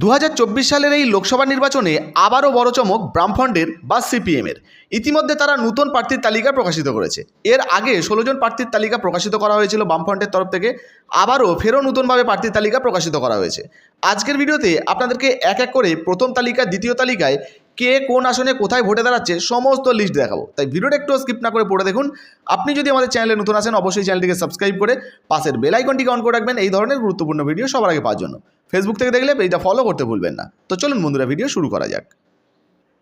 দু হাজার চব্বিশ সালের এই লোকসভা নির্বাচনে আবারও বড় চমক বামফ্রন্টের বা সিপিএমের। ইতিমধ্যে তারা নতুন প্রার্থীর তালিকা প্রকাশিত করেছে। এর আগে ষোলো জন প্রার্থীর তালিকা প্রকাশিত করা হয়েছিল বামফ্রন্টের তরফ থেকে। আবারও ফেরও নতুনভাবে প্রার্থীর তালিকা প্রকাশিত করা হয়েছে। আজকের ভিডিওতে আপনাদেরকে এক এক করে প্রথম তালিকা, দ্বিতীয় তালিকায় কে কোন আসনে কোথায় ভোটে দাঁড়াচ্ছে সমস্ত লিস্ট দেখাবো। তাই ভিডিওটা একটু স্কিপ না করে পড়ে দেখুন। আপনি যদি আমাদের চ্যানেলে নতুন আসেন, অবশ্যই চ্যানেলটিকে সাবস্ক্রাইব করে পাশের বেল আইকনটিকে অন করে রাখবেন। এই ধরনের গুরুত্বপূর্ণ ভিডিও সবার আগে পাওয়ার জন্য। ফেসবুক থেকে দেখলে পেজটা ফলো করতে ভুলবেন না। তো চলুন বন্ধুরা ভিডিও শুরু করা যাক।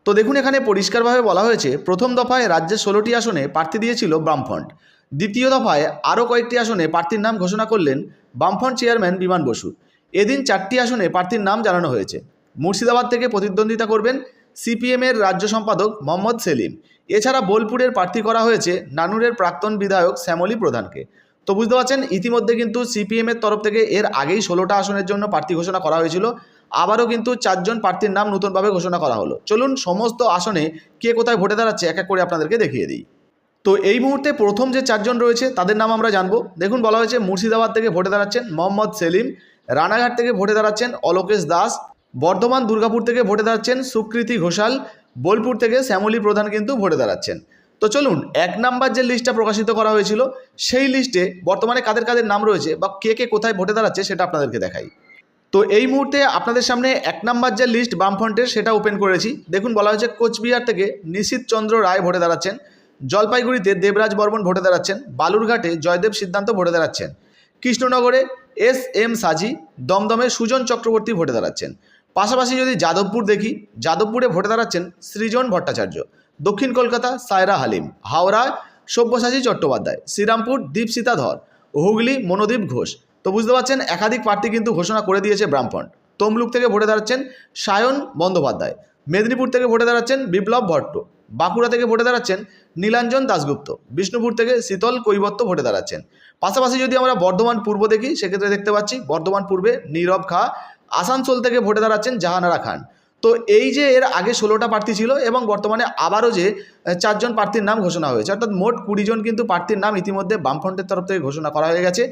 তো দেখুন, এখানে পরিষ্কারভাবে বলা হয়েছে, প্রথম দফায় রাজ্যের ষোলোটি আসনে প্রার্থী দিয়েছিল বামফ্রন্ট। দ্বিতীয় দফায় আরও কয়েকটি আসনে প্রার্থীর নাম ঘোষণা করলেন বামফ্রন্ট চেয়ারম্যান বিমান বসু। এদিন চারটি আসনে প্রার্থীর নাম জানানো হয়েছে। মুর্শিদাবাদ থেকে প্রতিদ্বন্দ্বিতা করবেন সিপিএমের রাজ্য সম্পাদক মোহাম্মদ সেলিম। এছাড়া বোলপুরের প্রার্থী করা হয়েছে নানুরের প্রাক্তন বিধায়ক শ্যামলী প্রধানকে। তো বুঝতে পারছেন, ইতিমধ্যে কিন্তু সিপিএমের তরফ থেকে এর আগেই ষোলোটা আসনের জন্য প্রার্থী ঘোষণা করা হয়েছিল। আবারও কিন্তু চারজন প্রার্থীর নাম নতুনভাবে ঘোষণা করা হলো। চলুন সমস্ত আসনে কে কোথায় ভোটে দাঁড়াচ্ছে, এক এক করে আপনাদেরকে দেখিয়ে দিই। তো এই মুহূর্তে প্রথম যে চারজন রয়েছে, তাদের নাম আমরা জানব। দেখুন, বলা হয়েছে মুর্শিদাবাদ থেকে ভোটে দাঁড়াচ্ছেন মোহাম্মদ সেলিম, রানাঘাট থেকে ভোটে দাঁড়াচ্ছেন অলোকেশ দাস, বর্ধমান, দুর্গাপুর থেকে ভোটে দাঁড়াচ্ছেন সুকৃতি ঘোষাল, বোলপুর থেকে শ্যামলী প্রধান কিন্তু ভোটে দাঁড়াচ্ছেন। তো চলুন, এক নাম্বার যে লিস্টটা প্রকাশিত করা হয়েছিল, সেই লিস্টে বর্তমানে কাদের কাদের নাম রয়েছে বা কে কে কোথায় ভোটে দাঁড়াচ্ছে সেটা আপনাদেরকে দেখাই। তো এই মুহূর্তে আপনাদের সামনে এক নাম্বার যে লিস্ট বামফ্রন্টের, সেটা ওপেন করেছি। দেখুন, বলা হয়েছে কোচবিহার থেকে নিশীত চন্দ্র রায় ভোটে দাঁড়াচ্ছেন, জলপাইগুড়িতে দেবরাজ বর্মন ভোটে দাঁড়াচ্ছেন, বালুরঘাটে জয়দেব সিদ্ধান্ত ভোটে দাঁড়াচ্ছেন, কৃষ্ণনগরে এস এম সাজি, দমদমে সুজন চক্রবর্তী ভোটে দাঁড়াচ্ছেন। পাশাপাশি যদি যাদবপুর দেখি, যাদবপুরে ভোটে দাঁড়াচ্ছেন সৃজন ভট্টাচার্য, দক্ষিণ কলকাতা সায়রা হালিম, হাওড়া সব্যসাচী চট্টোপাধ্যায়, শ্রীরামপুর দীপসিতা ধর, হুগলি মনোদীপ ঘোষ। তো বুঝতে পারছেন, একাধিক প্রার্থী কিন্তু ঘোষণা করে দিয়েছে ব্রাহ্মণ। তমলুক থেকে ভোটে দাঁড়াচ্ছেন সায়ন বন্দ্যোপাধ্যায়, মেদিনীপুর থেকে ভোটে দাঁড়াচ্ছেন বিপ্লব ভট্ট, বাঁকুড়া থেকে ভোটে দাঁড়াচ্ছেন নীলাঞ্জন দাশগুপ্ত, বিষ্ণুপুর থেকে শীতল কৈবত্য ভোটে দাঁড়াচ্ছেন। পাশাপাশি যদি আমরা বর্ধমান পূর্ব দেখি, সেক্ষেত্রে দেখতে পাচ্ছি বর্ধমান পূর্বে নীরব খা আসানসোল থেকে ভোটে দাঁড়াচ্ছেন জাহানারা খান। তো এই যে এর আগে ষোলোটা প্রার্থী ছিল এবং বর্তমানে আবারও যে চারজন প্রার্থীর নাম ঘোষণা হয়েছে, অর্থাৎ মোট কুড়ি জন কিন্তু প্রার্থীর নাম ইতিমধ্যে বামফ্রন্টের তরফ থেকে ঘোষণা করা হয়ে গেছে।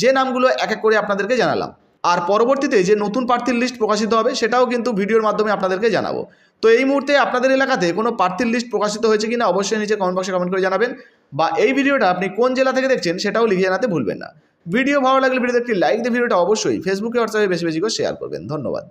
যে নামগুলো এক এক করে আপনাদেরকে জানালাম। আর পরবর্তীতে যে নতুন প্রার্থীর লিস্ট প্রকাশিত হবে সেটাও কিন্তু ভিডিওর মাধ্যমে আপনাদেরকে জানাব। তো এই মুহূর্তে আপনাদের এলাকাতে কোনো প্রার্থীর লিস্ট প্রকাশিত হয়েছে কিনা অবশ্যই নিচে কমেন্ট বক্সে কমেন্ট করে জানাবেন। বা এই ভিডিওটা আপনি কোন জেলা থেকে দেখছেন সেটাও লিখে জানাতে ভুলবেন না। ভিডিও ভালো লাগলে ভিডিওতে একটি লাইক দিয়ে ভিডিওটা অবশ্যই ফেসবুকে হোয়াটসঅ্যাপে বেশি বেশি করে শেয়ার করবেন। ধন্যবাদ।